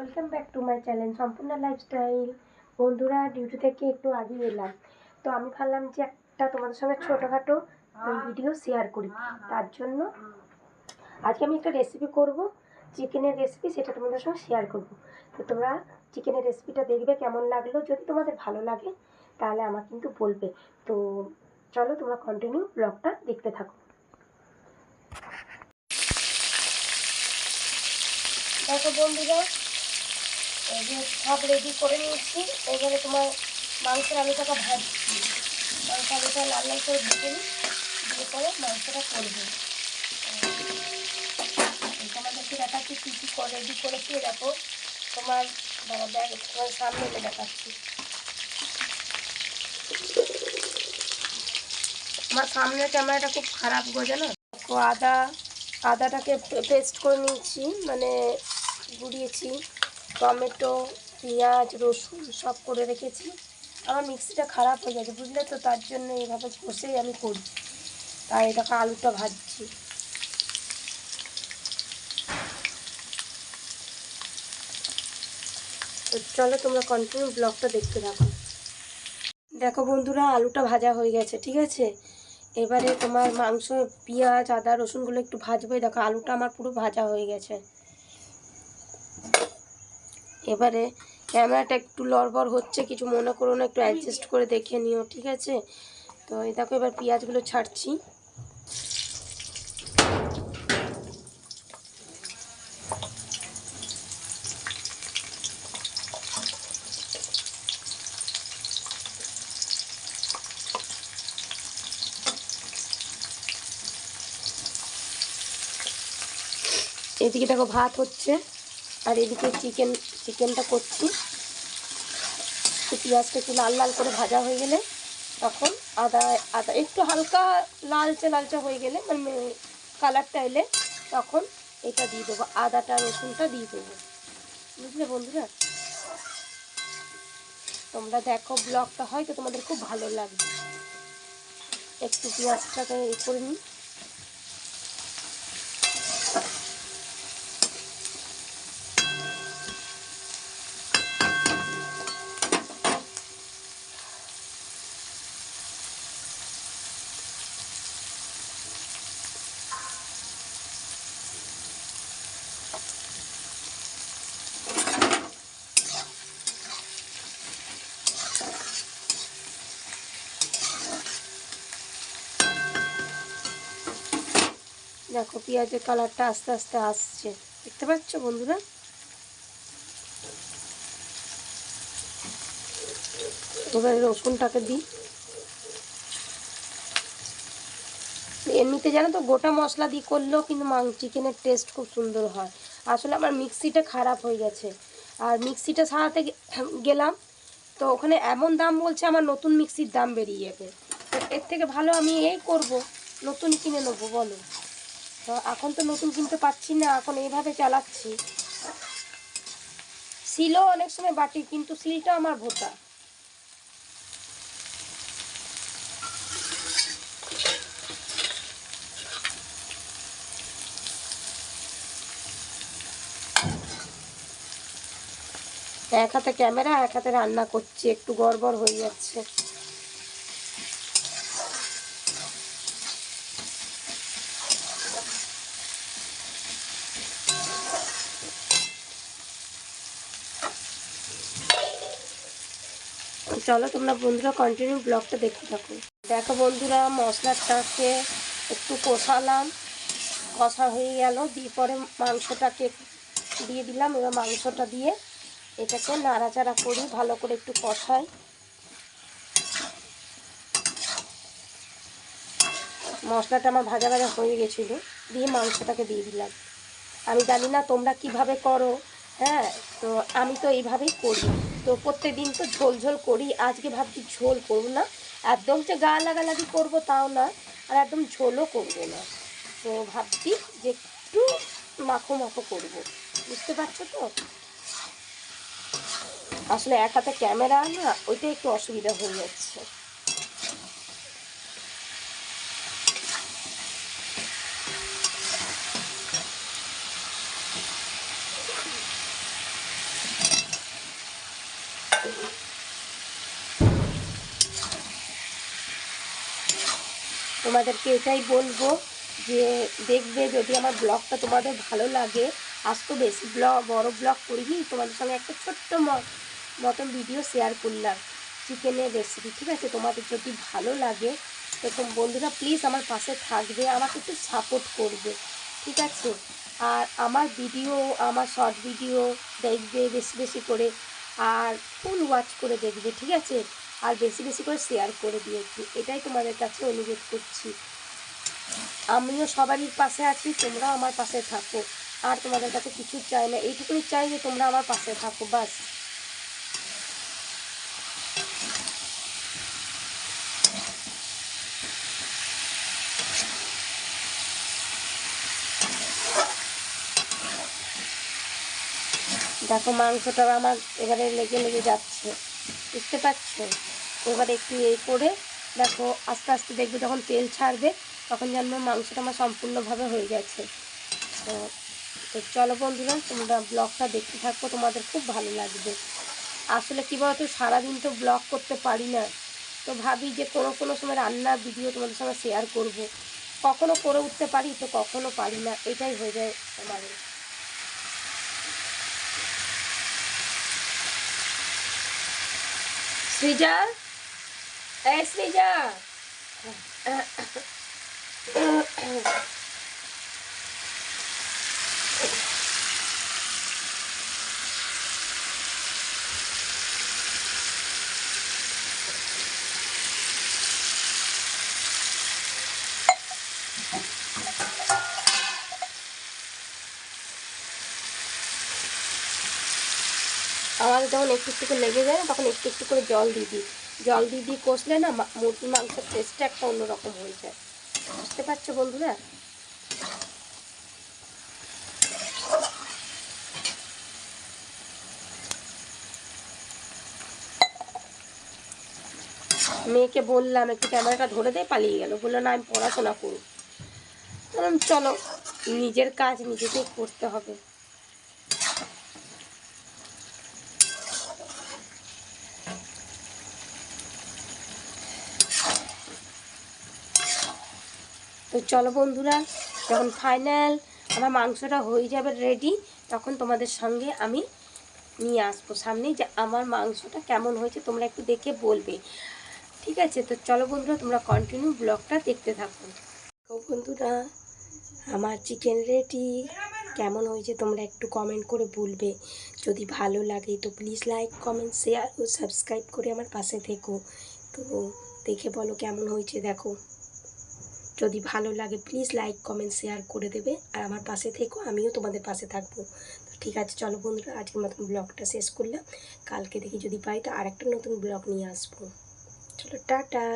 Welcome back to my channel সম্পূর্ণ lifestyle বন্ধুরা duty থেকে একটু আগে এলাম। তো আমি ভাবলাম যে একটা তোমাদের সঙ্গে ছোটোখাটো ভিডিও শেয়ার করি। তার জন্য আজকে আমি একটা রেসিপি করব চিকেনের রেসিপি সেটা তোমাদের সঙ্গে শেয়ার করব। তো তোমরা চিকেনের রেসিপিটা দেখবে, কেমন লাগল। যদি তোমাদের ভালো লাগে, তাহলে আমার কিন্তু বলবে। তো চলো তোমরা কন্টিনিউ ব্লগটা দেখতে থাকো। দেখো বন্ধুরা এই সব রেডি করে নিয়েছি। এবারে তোমার মাংসের আলুটাকে ভাজছি। মাংস আলুটা লাল লাল করে ভেজে নিই। দিয়ে পরে মাংসটা করব। তোমাদেরকে দেখাচ্ছি, কী কী রেডি করেছি দেখো, তোমার দাঁড়া দেখ, তোমার সামনে এনে দেখাচ্ছি। আমার সামনে ক্যামেরাটা খুব খারাপ গো, জানো? দেখো, আদা, আদাটাকে পেস্ট করে নিয়েছি মানে গুঁড়িয়েছি। টমেটো, পেঁয়াজ, রসুন সব করে রেখেছি। আমার মিক্সিটা খারাপ হয়ে গেছে, বুঝলে তো? তার জন্য এইভাবে বসেই আমি করি তাই এটাকে আলুটা ভাজছি। তো চলো তোমরা কন্টিনিউ ব্লগটা দেখতে থাকো। দেখো বন্ধুরা, আলুটা ভাজা হয়ে গেছে, ঠিক আছে? এবারে তোমার মাংস, পেঁয়াজ, আদা, রসুনগুলো একটু ভাজবে। দেখো, আলুটা আমার পুরো ভাজা হয়ে গেছে। এবারে ক্যামেরাটা একটু লড়বড় হচ্ছে, কিছু মনে করো না, একটু অ্যাডজাস্ট করে দেখে নিও, ঠিক আছে? তো এই দেখো, এবার পেঁয়াজগুলো ছাড়ছি। এদিকে দেখো, ভাত হচ্ছে, আর এদিকে চিকেন চিকেনটা করছি। তো পেঁয়াজটা একটু লাল লাল করে ভাজা হয়ে গেলে তখন আদা আদা, একটু হালকা লালচে লালচে হয়ে গেলে মানে কালারটা এলে তখন এটা দিয়ে দেবো, আদাটা, রসুনটা দিয়ে দেবো। বুঝলে বন্ধুরা? তোমরা দেখো ব্লগটা, হয়তো তোমাদের খুব ভালো লাগবে। একটু পেঁয়াজটাকে করে নিই। দেখো, পেঁয়াজের কালারটা আস্তে আস্তে আসছে। দেখতে পাচ্ছ বন্ধুরা? এবার রসুনটাকে দিই। এমনিতে জানো তো, গোটা মশলা দিয়ে করলেও কিন্তু মাং, চিকেনের টেস্ট খুব সুন্দর হয়। আসলে আমার মিক্সিটা খারাপ হয়ে গেছে। আর মিক্সিটা সারাতে গেলাম। তো ওখানে এমন দাম বলছে, আমার নতুন মিক্সির দাম বেরিয়ে যাবে তো এর থেকে ভালো আমি এই করব। নতুন কিনে নেব, বলো। তো এখন তো নতুন কিনতে পাচ্ছি না, এখন এইভাবে চালাচ্ছি। সিলও অনেক সময় বাটি, কিন্তু সিলটা আমার ভোটা এক হাতে ক্যামেরা, এক হাতে রান্না করছি, একটু গড়বড় হয়ে যাচ্ছে। চলো তোমরা বন্ধুরা কন্টিনিউ ব্লগটা দেখতে থাকো। দেখো বন্ধুরা মশলাটাকে একটু কষালাম। কষা হয়ে গেল, দিয়ে পরে মাংসটাকে দিয়ে দিলাম। এবার মাংসটা দিয়ে এটাকে নাড়াচাড়া করি, ভালো করে একটু কষাই। মশলাটা আমার ভাজা ভাজা হয়ে গেছিল, দিয়ে মাংসটাকে দিয়ে দিলাম। আমি জানি না তোমরা কীভাবে করো হ্যাঁ? তো আমি তো এইভাবেই করি। তো প্রত্যেক দিন তো ঝোল ঝোল করি। আজকে ভাবছি ঝোল করব না। একদম যে গা লাগালাগি করব তাও না, আর একদম ঝোলও করব না। তো ভাবছি যে একটু মাখো মাখো করব। বুঝতে পারছ তো? আসলে এক হাতে ক্যামেরা না, ওইটা একটু অসুবিধা হয়ে যাচ্ছে। তোমাদেরকে এটাই বলব যে দেখবে যদি আমার ব্লগটা তোমাদের ভালো লাগে, আজ তো বেশি ব্লগ, বড় ব্লগ করিনি, তোমাদের সঙ্গে একটা ছোট্ট মতন ভিডিও শেয়ার করলাম। চিকেনের রেসিপি ঠিক আছে? তোমাদের যদি ভালো লাগে তোম- বন্ধুরা প্লিজ আমার পাশে থাকবে, আমাকে একটু সাপোর্ট করবে, ঠিক আছে? আর আমার ভিডিও আমার শর্ট ভিডিও দেখবে বেশি বেশি করে, আর ফুল ওয়াচ করে দেখবে, ঠিক আছে? আর বেশি বেশি করে শেয়ার করে দিয়েছি। এটাই তোমাদের কাছে অনুরোধ করছি। আমিও সবারই পাশে আছি, তোমরাও আমার পাশে থাকো। আর তোমাদের কাছে কিছু চাই না, এইটুকুনি চাই যে তোমরা আমার পাশে থাকো, বাস। দেখো মাংসটা আমার এবারে লেগে লেগে যাচ্ছে। বুঝতে পারছ এবারে একটু এই করে দেখো, আস্তে আস্তে দেখবে যখন তেল ছাড়বে, তখন জানবে মাংসটা আমার সম্পূর্ণভাবে হয়ে গেছে। তো চলো বন্ধুরা, তোমরা ব্লগটা দেখতে থাকো, তোমাদের খুব ভালো লাগবে। আসলে কী বলতো, সারাদিন তো ব্লগ করতে পারি না। তো ভাবি যে কোনো কোনো সময় রান্নার ভিডিও তোমাদের সঙ্গে শেয়ার করব। কখনো করে উঠতে পারি তো কখনো পারি না, এটাই হয়ে যায় আমার Srija? Eh, Srija! যখন একটু একটু করে লেগে যায় তখন একটু একটু করে জল দিয়ে দিই। জল দিয়ে দিয়ে কষলে না মুরগি মাংসের টেস্টটা একটা অন্যরকম হয়ে যায়। বুঝতে পারছ বন্ধুরা? মেয়েকে বললাম, একটু ক্যামেরাটা ধরে দিয়ে পালিয়ে গেল। বলল, না, আমি পড়াশোনা করব। বললাম, চলো, নিজের কাজ নিজেকেই করতে হবে। তো চলো বন্ধুরা, যখন ফাইনাল আমার মাংসটা হয়ে যাবে রেডি তখন তোমাদের সঙ্গে আমি নিয়ে আসব সামনে যে আমার মাংসটা কেমন হয়েছে, তোমরা একটু দেখে বলবে। ঠিক আছে? তো চলো বন্ধুরা, তোমরা কন্টিনিউ ব্লগটা দেখতে থাকো। তো বন্ধুরা, আমার চিকেন রেডি কেমন হয়েছে তোমরা একটু কমেন্ট করে বলবে। যদি ভালো লাগে তো প্লিজ লাইক কমেন্ট শেয়ার ও সাবস্ক্রাইব করে আমার পাশে থেকো। তো দেখে বলো কেমন হয়েছে, দেখো। যদি ভালো লাগে প্লিজ লাইক কমেন্ট শেয়ার করে দেবে। আর আমার পাশে থেকো, আমিও তোমাদের পাশে থাকব। তো ঠিক আছে, চলো বন্ধুরা, আজকের মতন ব্লগটা শেষ করলাম। কালকে দেখি যদি পাই তো আরেকটা নতুন ব্লগ নিয়ে আসব। চলো, টাটা!